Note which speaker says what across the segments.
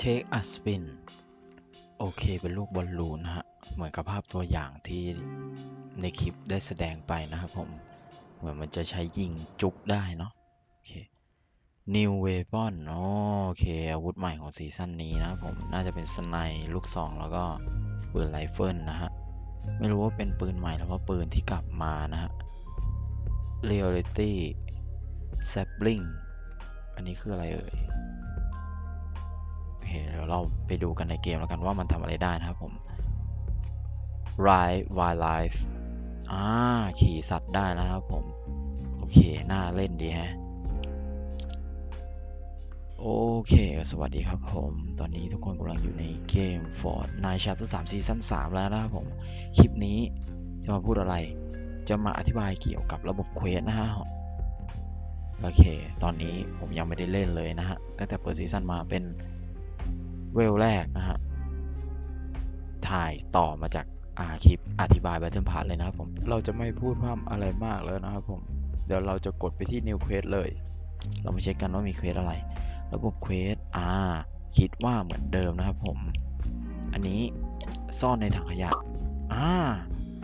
Speaker 1: Take a spin โอเคเป็นลูกบอลลูนนะฮะ เหมือนกับภาพตัวอย่างที่ในคลิปได้แสดงไปนะครับผม เหมือนมันจะใช้ยิงจุกได้เนาะโอเค New Weapon โอเค อาวุธใหม่ของซีซั่นนี้นะผมน่าจะเป็นสไนป์ลูกซองแล้วก็ปืนไรเฟิลนะฮะ ไม่รู้ว่าเป็นปืนใหม่หรือว่าปืนที่กลับมานะฮะ Reality Sapling อันนี้คืออะไรเอ่ย เคเดี๋ยวเราไปดูกันในเกมแล้วกันว่ามันทำอะไรได้นะครับผม Ride Wildlife อ่าขี่สัตว์ได้แล้วนะครับผม โอเค น่าเล่นดีฮะ โอเค สวัสดีครับผม ตอนนี้ทุกคนกำลังอยู่ในเกม Fort Night Chapter 3 Season 3แล้วนะครับผม คลิปนี้จะมาพูดอะไร จะมาอธิบายเกี่ยวกับระบบเควสนะฮะโอเค ตอนนี้ผมยังไม่ได้เล่นเลยนะฮะ ตั้งแต่เปิดซีซั่นมาเป็น เวลแรกนะฮะ ถ่ายต่อมาจากอาคลิปอธิบาย Battle Pass เลยนะครับผม เราจะไม่พูดพร่ำอะไรมากแล้วนะครับผม เดี๋ยวเราจะกดไปที่ New Quest เลย เรามาเช็คกันว่ามีเควสอะไร ระบบเควสอ่าคิดว่าเหมือนเดิมนะครับผม อันนี้ซ่อนในถังขยะอ่า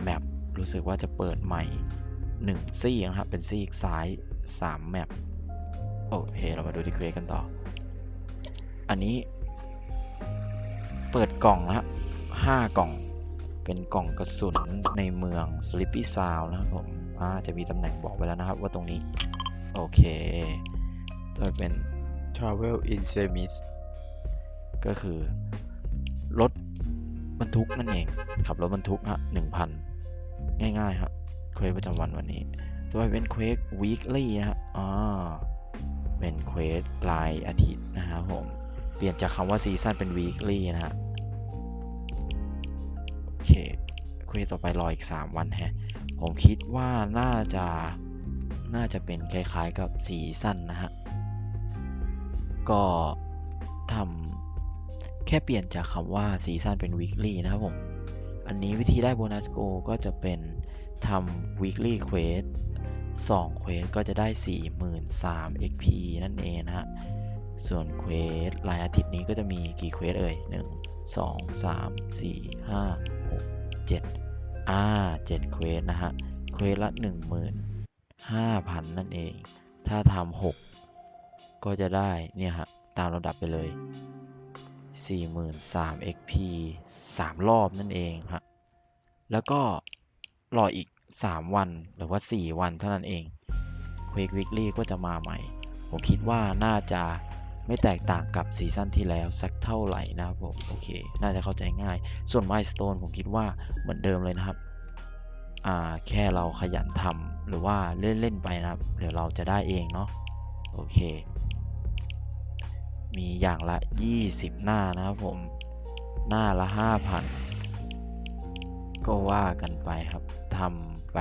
Speaker 1: แมปรู้สึกว่าจะเปิดใหม่หนึ่งซี่นะครับ เป็นซี่ซ้ายสามแมปโอเค เรามาดูที่เควสกันต่อ อันนี้เปิดกล่องนะครับห้ากล่อง เป็นกล่องกระสุนในเมือง Sleepy Sound นะครับผมอ่าจะมีตำแหน่งบอกไว้แล้วนะครับว่าตรงนี้ โอเคต่อไปเป็น Travel in Semis ก็คือรถบรรทุกนั่นเอง ขับรถบรรทุกฮะหนึ่งพันง่ายๆครับเควสประจำวันวันนี้ต่อไปเป็นเควส weekly ฮะอ่าเป็นเควสรายอาทิตย์นะครับผม เปลี่ยนจากคำว่าซีซั่นเป็น weekly นะฮะ เคเควสต่อไปรออีก 3 วันแฮะ ผมคิดว่าน่าจะน่าจะเป็นคล้ายๆกับซีซั่นนะฮะ ก็ทำแค่เปลี่ยนจากคำว่าซีซั่นเป็น weekly นะครับผม อันนี้วิธีได้โบนัสโกก็จะเป็นทำ weekly quest 2 quest ก็จะได้ 43,000 XP นั่นเองนะฮะ ส่วนเควสรายอาทิตย์นี้ก็จะมีกี่เควสเอ่ย 1 2 3 4 5 7อ่า7เควสนะฮะ เควสละ 15,000 นั่นเอง ถ้าทำ6ก็จะได้เนี่ยฮะ ตามระดับไปเลย 43,000 XP 3 รอบนั่นเองฮะ แล้วก็รออีก 3 วันหรือว่า 4 วันเท่านั้นเองเควกวิกลี่ก็จะมาใหม่ ผมคิดว่าน่าจะ ไม่แตกต่างกับซีซั่นที่แล้วสักเท่าไหร่นะครับผมโอเค น่าจะเข้าใจง่าย ส่วนไม s ส o n e ผมคิดว่าเหมือนเดิมเลยนะครับอ่าแค่เราขยันทำหรือว่าเล่นๆไปนะครับ เดี๋ยวเราจะได้เองเนาะโอเค มีอย่างละ 20 หน้านะครับผมหน้าละ 5,000 ก็ว่ากันไปครับทำไป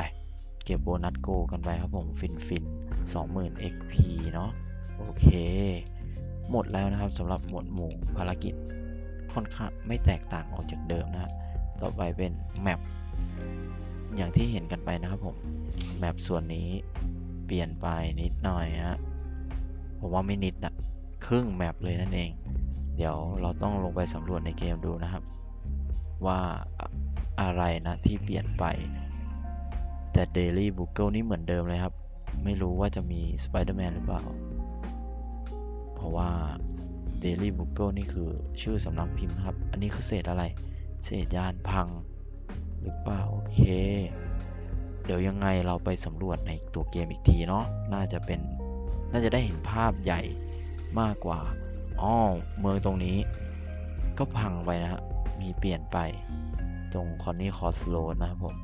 Speaker 1: เก็บโบนัสโกกันไปครับผม ฟินฟิน20,000 XP เนาะโอเค หมดแล้วนะครับสำหรับหมวดหมู่ภารกิจค่อนข้างไม่แตกต่างออกจากเดิมนะ ต่อไปเป็นแมปอย่างที่เห็นกันไปนะครับผมแมปส่วนนี้เปลี่ยนไปนิดหน่อยฮะผมว่าไม่นิดอะครึ่งแมปเลยนั่นเอง เดี๋ยวเราต้องลงไปสำรวจในเกมดูนะครับ ว่าอะอะไรนะที่เปลี่ยนไป แต่ Daily Bugle นี่เหมือนเดิมเลยครับ ไม่รู้ว่าจะมี Spider-Man หรือเปล่า เพราะว่า Daily Bugle นี่คือชื่อสำนักพิมพ์ครับ อันนี้คือเศษอะไร เศษยานพัง หรือเปล่า โอเค เดี๋ยวยังไงเราไปสำรวจในตัวเกมอีกทีเนาะ น่าจะเป็น น่าจะได้เห็นภาพใหญ่มากกว่าอ๋อเมืองตรงนี้ ก็พังไปนะฮะ มีเปลี่ยนไป ตรงคอนนี่คอสโลนนะครับผม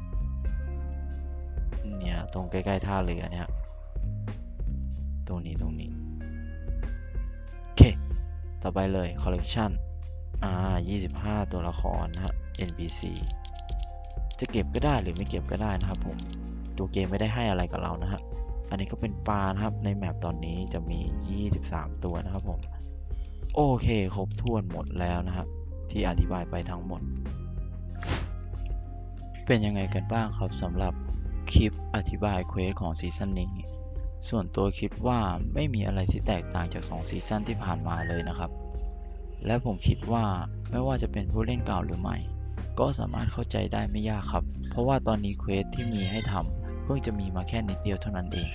Speaker 1: เนี่ย ตรงใกล้ ๆ ท่าเรือเนี่ย ตรงนี้ตรงนี้ ต่อไปเลยคอลเลกชันอ่า25 ตัวละครนะฮะ NPC จะเก็บก็ได้หรือไม่เก็บก็ได้นะครับผม ตัวเกมไม่ได้ให้อะไรกับเรานะฮะ อันนี้ก็เป็นปลานะครับ ในแมปตอนนี้จะมี 23 ตัวนะครับผม โอเค ครบถ้วนหมดแล้วนะครับที่อธิบายไปทั้งหมด เป็นยังไงกันบ้างครับสำหรับคลิปอธิบายเควสของซีซั่นนี้ ส่วนตัวคิดว่าไม่มีอะไรที่แตกต่างจาก 2 ซีซั่นที่ผ่านมาเลยนะครับ และผมคิดว่าไม่ว่าจะเป็นผู้เล่นเก่าหรือใหม่ ก็สามารถเข้าใจได้ไม่ยากครับ เพราะว่าตอนนี้เควสที่มีให้ทำเพิ่งจะมีมาแค่นิดเดียวเท่านั้นเอง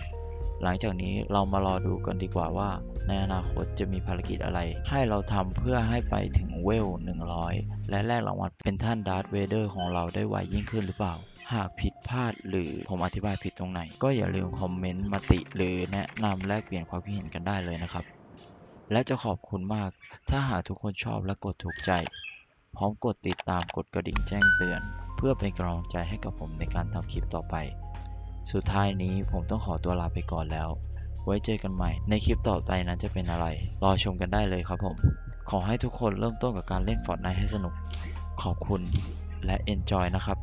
Speaker 1: หลังจากนี้เรามารอดูกันดีกว่าว่า ในอนาคตจะมีภารกิจอะไร ให้เราทำเพื่อให้ไปถึงเวล 100 และแลกรางวัลเป็นท่านดาร์ธเวเดอร์ของเราได้ไวยิ่งขึ้นหรือเปล่า หากผิดพลาดหรือผมอธิบายผิดตรงไหน ก็อย่าลืมคอมเมนต์มาติหรือแนะนำแลกเปลี่ยนความคิดเห็นกันได้เลยนะครับ และจะขอบคุณมาก ถ้าหากทุกคนชอบและกดถูกใจ พร้อมกดติดตามกดกระดิ่งแจ้งเตือน เพื่อเป็นกำลังใจให้กับผมในการทำคลิปต่อไป สุดท้ายนี้ผมต้องขอตัวลาไปก่อนแล้ว ไว้เจอกันใหม่ ในคลิปต่อไปนั้นจะเป็นอะไร รอชมกันได้เลยครับผม ขอให้ทุกคนเริ่มต้นกับการเล่น Fortnite ให้สนุก ขอบคุณและ Enjoy นะครับ